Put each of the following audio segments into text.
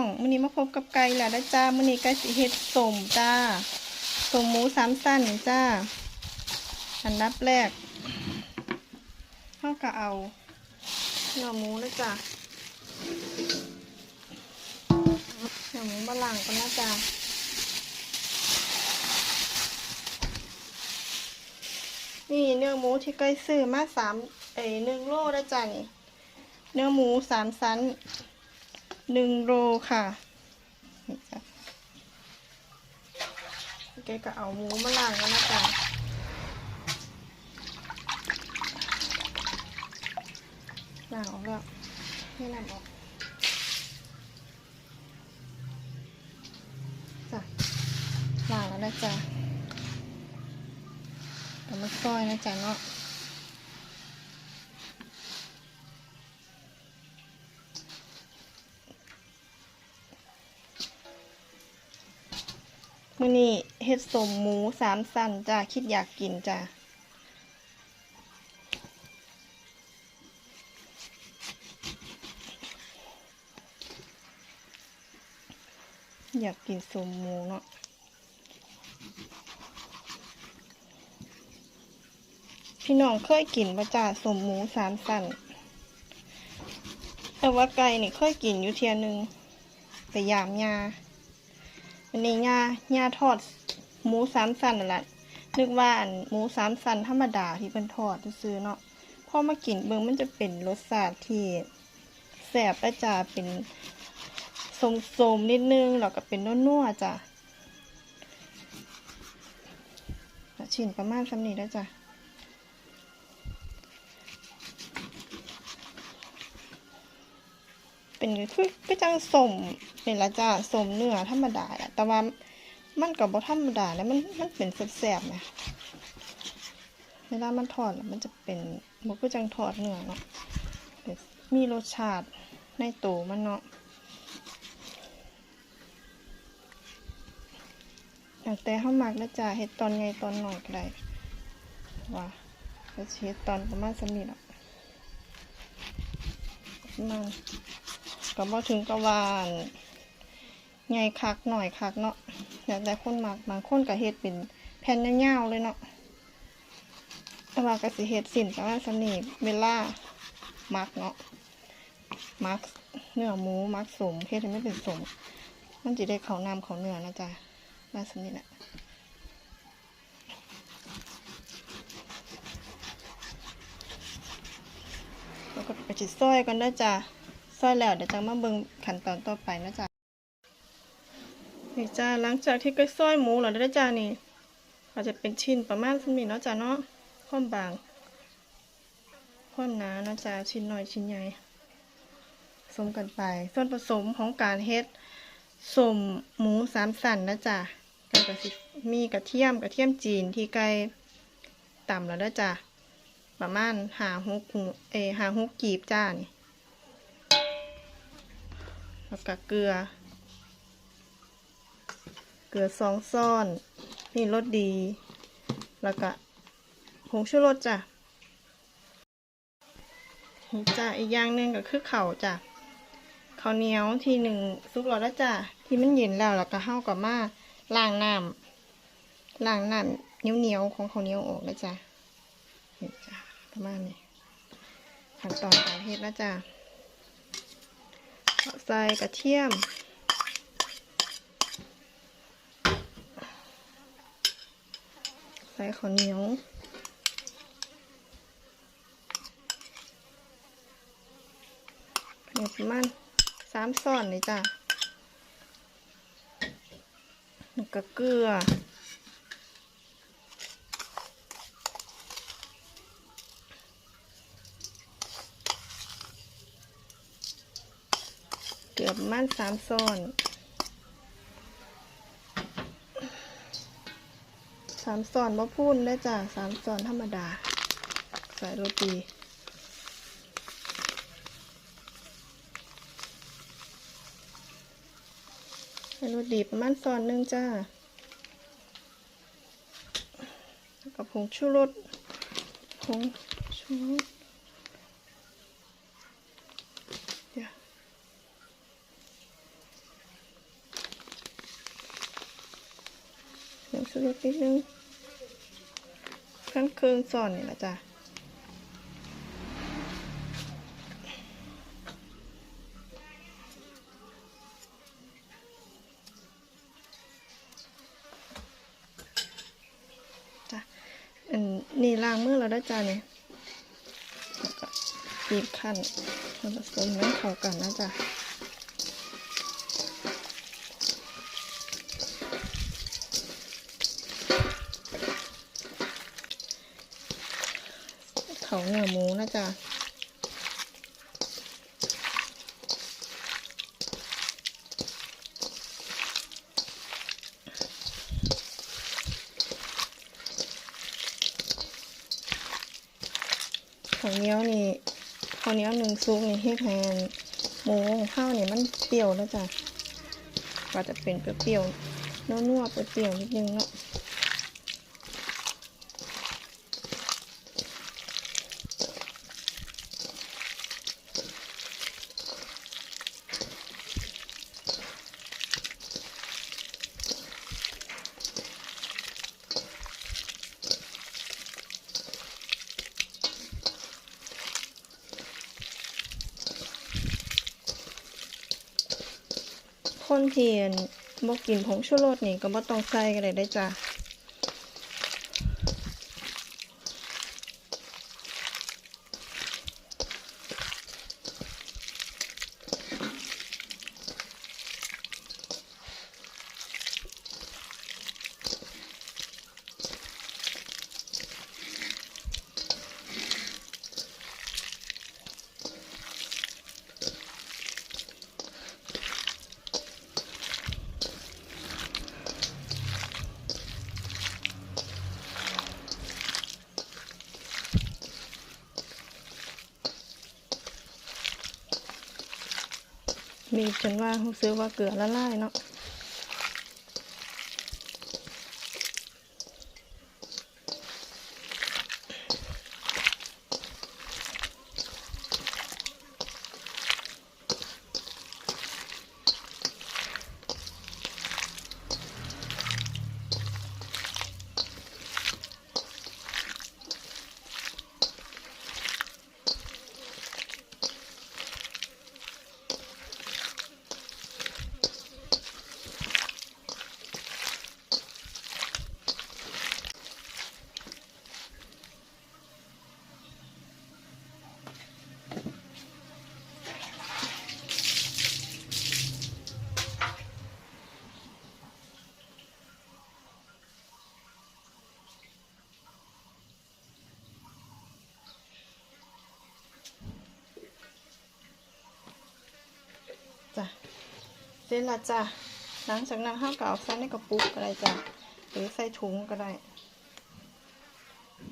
องมื้อนี้มาพบกับไก่แล้วนะจ้ามื้อนี้ไก่สิเฮ็ดสมจ้าสมหมูสามสั้นจ้า อันดับแรกเฮาก็เอาเนื้อหมูนะจ้าเนื้อหมูมาล้างก่อนะจ้านี่เนื้อหมูที่ไก่ซื้อมาสามเอ้ยหนึ่งโลนะจ้านี่เนื้อหมูสามชั้น หนึ่งโลค่ะนี่จ้ะแกก็เอาหมูมาล้างแล้วนะจ๊ะล้างออกแล้วนี่นำออกจ้ะล้างแล้วนะจ๊ะแต่ไม่ซอยนะจ๊ะเนาะ เฮ็ดสมหมูสามสันจ้าคิดอยากกินจ้าอยากกินสมหมูเนาะพี่น้องเคยกินปะจ้าสมหมูสามสันแต่ว่าไก่นี่เคยกินอยู่เทียนึงแต่ยามยา อันนี้ย่าย่าทอดหมูสามสันนั่นแหละนึกว่าอันหมูสามสันธรรมดาที่เป็นทอดซื้อเนาะพอมากินเบิ่งมันจะเป็นรสชาติที่แสบและจ้าเป็นสมๆนิดนึงแล้วก็เป็นนัวๆจ้ะชิ้นประมาณสำนี้แล้วจ้ะ เป็นคือก็จังสมนี่ละจ้าสมเนื้อธรรมดาแหละแต่ว่ามันกับบ่ธรรมดาแล้วมันมันเป็นแสบๆนะเวลามันทอดมันจะเป็นบ่ก็จังทอดเนื้อเนาะมีรสชาติในตัวมันเนาะอยางแต่ข้าวหมักนะจ้าเฮ็ดตอนไงตอนหน่อยก็ได้ว่าจะเฮ็ดตอนประมาณสมิธอะมาณ ก็บ่ถึงกะวาอันใหญ่คักหน่อยคักเนาะแล้วแต่คนมักบางคนก็เฮ็ดเป็นแผ่นยาวๆเลยเนาะแต่ว่าก็สิเฮ็ดสิ้นประมาสนีเวลามักเนาะมักเนื้อหมูมักสมเฮ็ดให้มันเป็นสมมันสิได้เขาน้ำเขาเนื้อนะจ๊ะมาสนีแหละแล้วก็ไปจิตซอยกันนะจ๊ะ ซอยแล้วเดี๋ยวจะมาเบิ่งขั้นตอนต่อไปนะจ๊ะนี่จ้าหลังจากที่ก็ซอยหมูแล้วนะจ้านี่อาจจะเป็นชิ้นประมาณสมิเนาะจ้าเนาะความบางความหนานะจ้าชิ้นหน้อยชิ้นใหญ่สมกันไปส่วนผสมของการเฮ็ดสมหมูสามสันนะจ้าแล้วก็สิมีกระเทียมกระเทียมจีนที่ไก่ต่ำแล้วนะจ้าประมาณหาหกหูเอหาหกกีบจ้านี่ แล้วก็เกลือ เกลือสองซ่อน นี่รสดี แล้วก็ผงชูรสจ้ะนี่จ้ะอีกอย่างหนึ่งก็คือเข่าจ้ะข้าวเหนียวทีหนึ่งซุปหลอดแล้วจ้ะที่มันเย็นแล้วแล้วก็เฮากับมาล้างน้ำล้างน้ำเหนียวๆของข้าวเหนียวออกแล้วจ้ะนี่จ้ะประมาณนี้ขั้นตอนการเฮ็ดแล้วจ้ะ ใส่กระเทียม ใส่ข้าวเหนียวเนี่ยประมาณสามส่อนเลยจ้ะแล้วก็เกลือ เกือบ ประมันสามซ้อนสามซ้อนบ่พูนได้จ้ะสามซ้อนธรรมดา ใส่โรตีใส่โรตีประมาณซ้อนหนึ่งจ้ากับผงชูรสผงชูรสเดี๋ยว สุรสนิดนึงขั้นเครื่องสอนนี่แหละจ้ะจ้ะอันนี่ล้างมือแล้วนะจ้ะเนี่ยบีบขั้นผสมน้ำเข้ากันนะจ๊ะ เขาเนื้อหมูนะจ๊ะข้าวเหนียวนี่ข้าวเหนียวหนึ่งซุปนี่เฮ็ดให้อันหมูข้าวเนี่ยมันเปรี้ยวแล้วจ้ะก็จะเป็นเปรี้ยวๆนัวๆเปรี้ยวๆนิดนึงเนาะ คนที่อั่นบ่กินผงชูรสนี่ก็บ่ต้องใส่ก็ได้ได้อจ้ะ มีจนว่ารู้สึกว่าเกลือละลายเนาะ เสร็จและจ้ะหลังจากนั้นห้าก็เอาใส่ในกระปุกก็ได้จ้ะหรือใส่ถุงก็ได้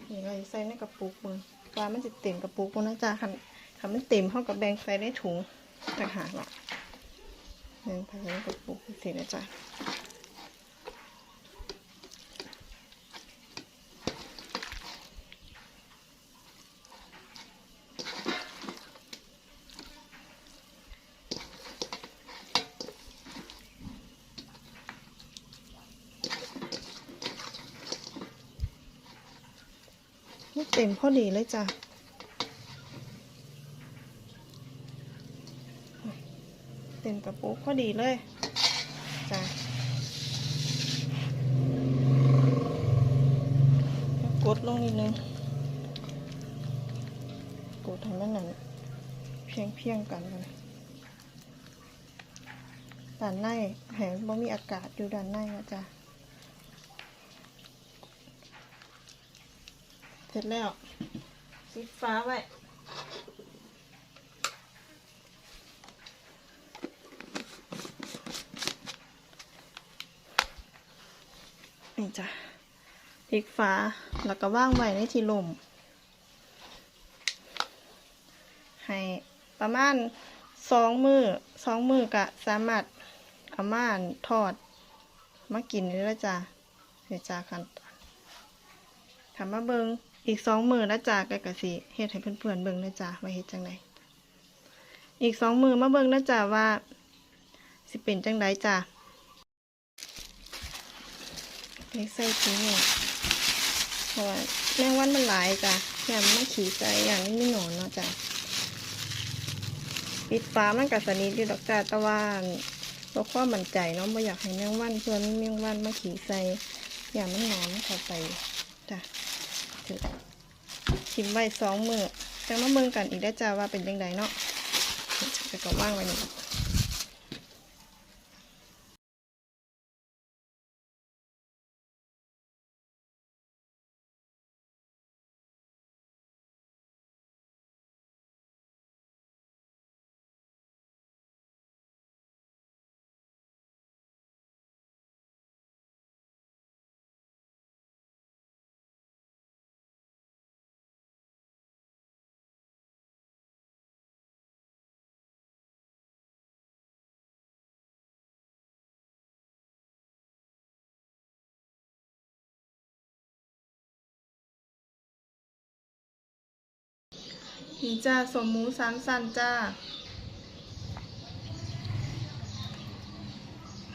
นี่เราใส่ในกระปุกมือปลามันจะเต็มกระปุกมือนะจ้ะคันคันมันเต็มเท่ากับแบ่งใส่ในถุงต่างหากละแบ่งใส่ในกระปุกสินะจ้ะ เต็มพอดีเลยจ้ะเต็มกระปุกพอดีเลยจ้ะกดลงนิดนึงกดให้มันนั่นเพียงเพียงกันกันด้านในแหงบ่มีอากาศอยู่ด้านในนะจ๊ะ เสร็จแล้วสีฟ้าไว้นี่จ้ะพลิกฟ้าแล้วก็ว่างไว้ในที่ลมให้ประมาณสองมือสองมือกะสามารถเอามานทอดมากินได้แล้วจ้ะเดี๋ยวจ้าขั้นตอนถามมาเบิง อีกสองมือนะจ๊ะก็กะสิเฮ็ดให้เพื่อนๆเบิงนะจ๊ะว่าเฮ็ดจังไดอีกสองมือมาเบิงนะจ๊ะว่า สิเป็นจังไดจ้ะใส่ถุงเนี่ยเพราะว่าแมงวันมันหลายจ้ะอย่างมันขี่ใส่อย่างนี้มีหนอนเนาะจ้ะปิดฟ้ามันกับสนิทอยู่ดอกจ้าแต่ว่าเพราะความมั่นใจเนาะไม่อยากให้แมงวันเพื่อนแมงวันมาขี่ใส่อย่างมันหนอนเข้าไปจ้ะ ชิมไว้สองมือจะมาเบิ่งกันอีกได้จ้าว่าเป็นยังไงเนาะจะก็ว่างไว้นี่ นี่จ้าสมหมูสามสันจ้า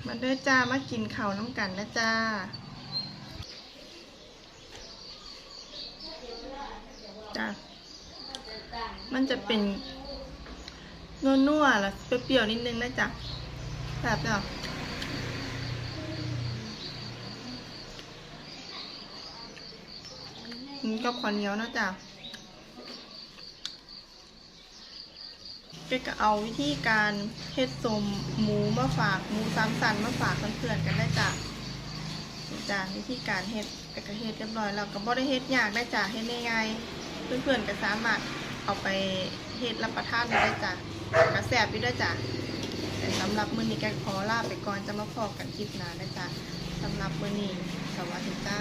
มาเด้อจ้ามากินข้าวน้ำกันนะจ้าจ้ามันจะเป็นนัวๆล้วเปรี้ยวๆนิดนึงนะจ๊ะแบบเนาะนี่ก็ขอเหนียวนะจ๊ะ เป๊ กก็เอาวิธีการเฮ็ดสมหมูมาฝากหมูสามสันมาฝากเพื่อนๆกันได้จ้ะจ้ะวิธีการเฮ็ดเป๊กก็เฮ็ดเรียบร้อยแล้วก็บ่ได้เฮ็ดยากได้จ้ะเฮ็ดง่ายๆเพื่อนๆก็สามารถเอาไปเฮ็ดรับประทานได้จ้ะก็แซบอยู่ด้จ้ะแต่สำหรับมื้อนี้แกขอลาไปก่อนจะมาพบกันคลิปหน้านะจ้ะสำหรับมื้อนี้สวัสดีจ้า